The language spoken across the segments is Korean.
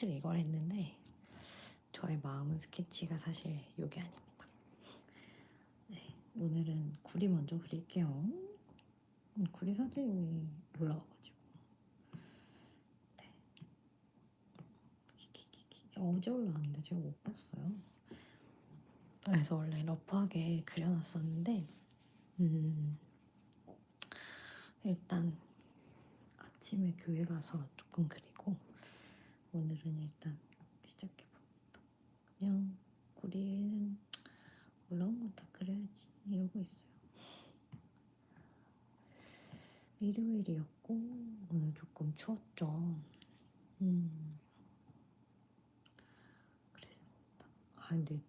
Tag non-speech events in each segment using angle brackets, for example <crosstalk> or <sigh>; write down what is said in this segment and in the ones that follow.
사실 이걸 했는데 저의 마음은 스케치가 사실 요게 아닙니다. 네, 오늘은 구리 먼저 그릴게요. 음, 구리 사진이 올라와가지고 네. 어제 올라왔는데 제가 못 봤어요. 그래서 원래 러프하게 그려놨었는데 음, 일단 아침에 교회 가서 조금 그리고 오늘은 일단 시작해봅니다. 그냥 구리에는 올라온 건 다 그래야지 이러고 있어요. 일요일이었고 오늘 조금 추웠죠. 음 그랬습니다. 아 근데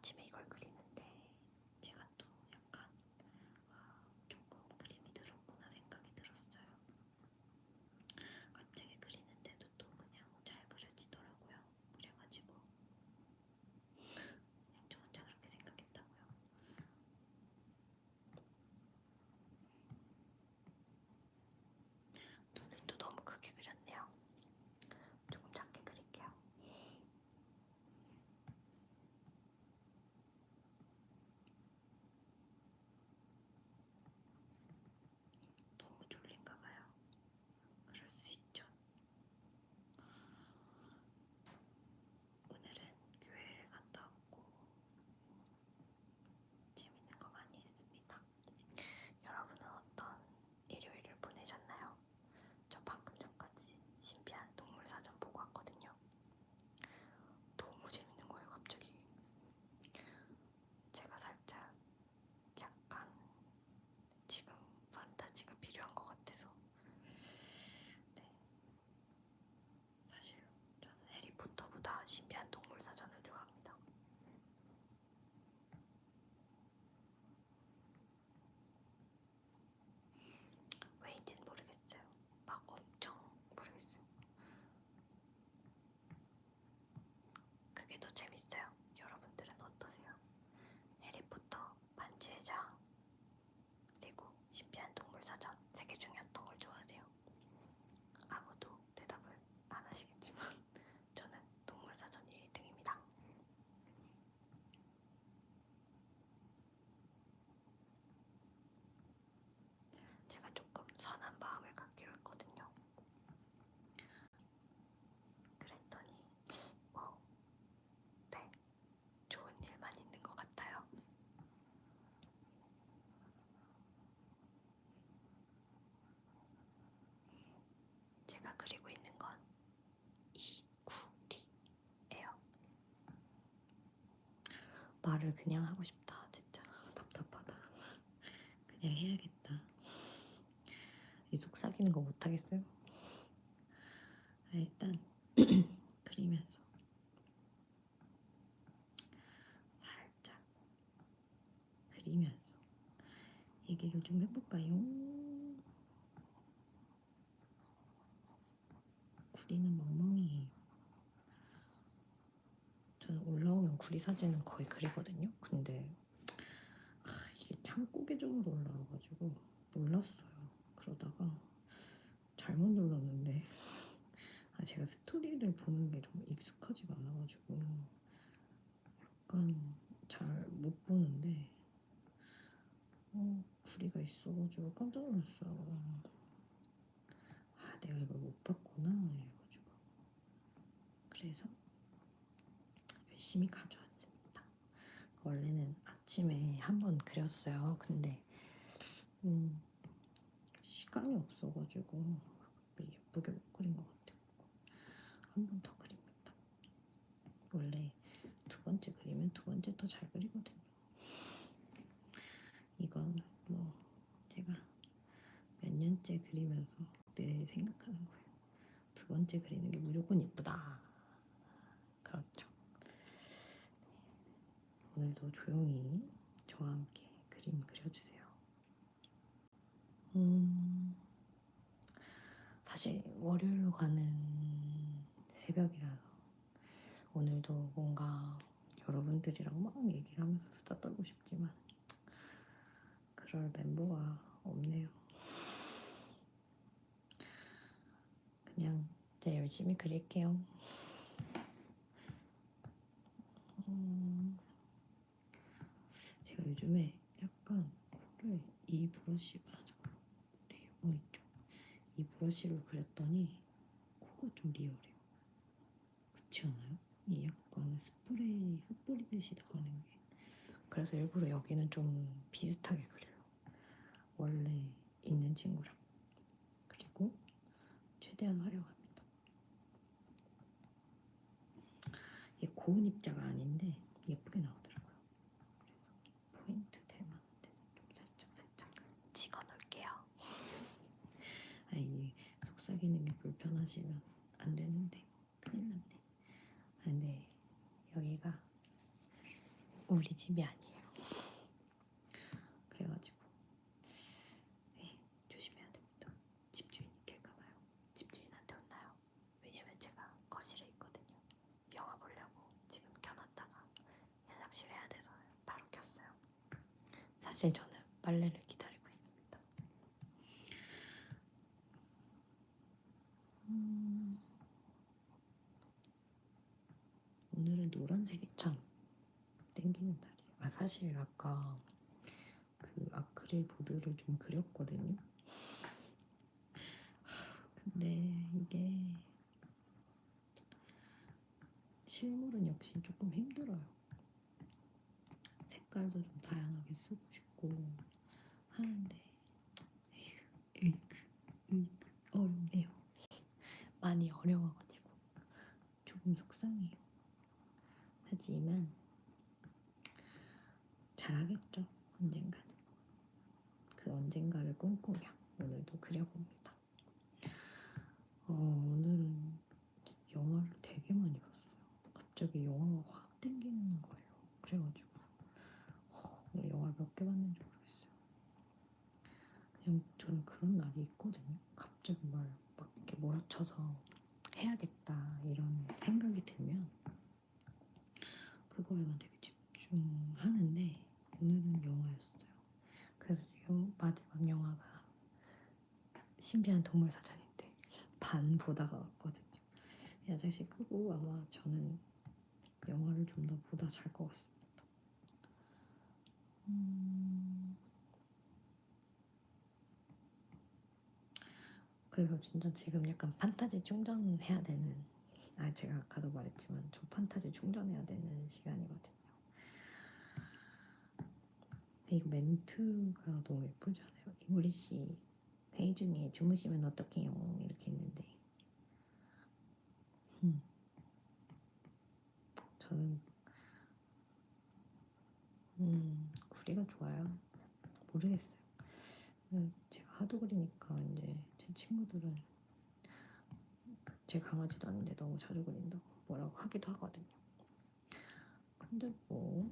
아침에 이걸 그리. 신변 동력 제가 그리고 있는 건 이구리예요. 말을 그냥 하고 싶다. 진짜 답답하다. 그냥 해야겠다. 이 속삭이는 거 못하겠어요? 아, 일단 <clears throat> 그리면서 살짝 그리면서 얘기를 좀 해볼까요? 저는 올라오면 구리 사진은 거의 그리거든요. 근데 아, 이게 창고 계정으로 올라와가지고 몰랐어요. 그러다가 잘못 눌렀는데 <laughs> 아, 제가 스토리를 보는 게 좀 익숙하지가 않아가지고 약간 잘 못 보는데 어, 구리가 있어가지고 깜짝 놀랐어요. 아, 내가 이걸 못 봤구나 이래가지고 그래서 열심히 가져왔습니다. 원래는 아침에 한번 그렸어요. 근데 음, 시간이 없어가지고 예쁘게 못 그린 것 같아요. 한 번 더 그립니다. 원래 두 번째 그리면 두 번째 더 잘 그리거든요. 이건 뭐 제가 몇 년째 그리면서 늘 생각하는 거예요. 두 번째 그리는 게 무조건 예쁘다. 그렇죠. 오늘도 조용히 저와 함께 그림 그려주세요. 음, 사실 월요일로 가는 새벽이라서 오늘도 뭔가 여러분들이랑 막 얘기를 하면서 수다 떨고 싶지만 그럴 멤버가 없네요. 그냥 이제 열심히 그릴게요. 음, 제가 요즘에 약간 코를 이 브러쉬가 어 있죠. 이 브러쉬로 그렸더니 코가 좀 리얼해요. 그렇지 않아요? 이 약간 스프레이 흩뿌리듯이 나가는 게. 그래서 일부러 여기는 좀 비슷하게 그려요. 원래 있는 친구랑. 그리고 최대한 활용합니다. 이게 고운 입자가 아닌데 예쁘게 나오더라고요. 그래서 포인트 될 만한 데는 좀 살짝 살짝 찍어 놓을게요. 아 이게 속삭이는 게 불편하시면 안 되는데 큰일 났네. 아, 근데 여기가 우리 집이 아니에요. 그래가지고 네, 조심해야 됩니다. 집주인이 깰까봐요. 집주인한테 혼나요. 왜냐면 제가 거실에 있거든요. 영화 보려고 지금 켜놨다가 해장실 해야 돼서 바로 켰어요. 사실 저는 빨래를 기다리고 있습니다. 음, 오늘은 노란색이 참 땡기는 날이에요. 아, 사실 아까 그 아크릴 보드를 좀 그렸거든요. 근데 이게 실물은 역시 조금 힘들어요. 색깔도 좀 다양하게 쓰고 싶고 하는데 으이크, 으이크, 어렵네요. 많이 어려워가지고 조금 속상해요. 하지만 잘하겠죠. 언젠가는. 그 언젠가를 꿈꾸며 오늘도 그려봅니다. 어, 오늘은 영화를 되게 많이 봤어요. 갑자기 영화가 확 땡기는 거예요. 그래가지고 어, 오늘 영화 몇개 봤는지 모르겠어요. 그냥 저는 그런 날이 있거든요. 갑자기 막, 막 이렇게 몰아쳐서 해야겠다 이런 생각이 들면 그거에만 되게 집중하는데 오늘은 영화였어요. 그래서 지금 마지막 영화가 신비한 동물 사전인데 반 보다가 왔거든요. 야자식 끄고 아마 저는 영화를 좀 더 보다 잘 것 같습니다. 음... 그래서 진짜 지금 약간 판타지 충전해야 되는 아 제가 아까도 말했지만 저 판타지 충전해야 되는 시간이거든요. 이거 멘트가 너무 예쁘지 않아요? 이무리 씨 회의 중에 주무시면 어떡해요? 이렇게 했는데 음. 저는 음 구리가 좋아요. 모르겠어요. 음, 제가 하도 그리니까 이제 제 친구들은 제 강아지도 아닌데 너무 자주 그린다고 뭐라고 하기도 하거든요. 근데 뭐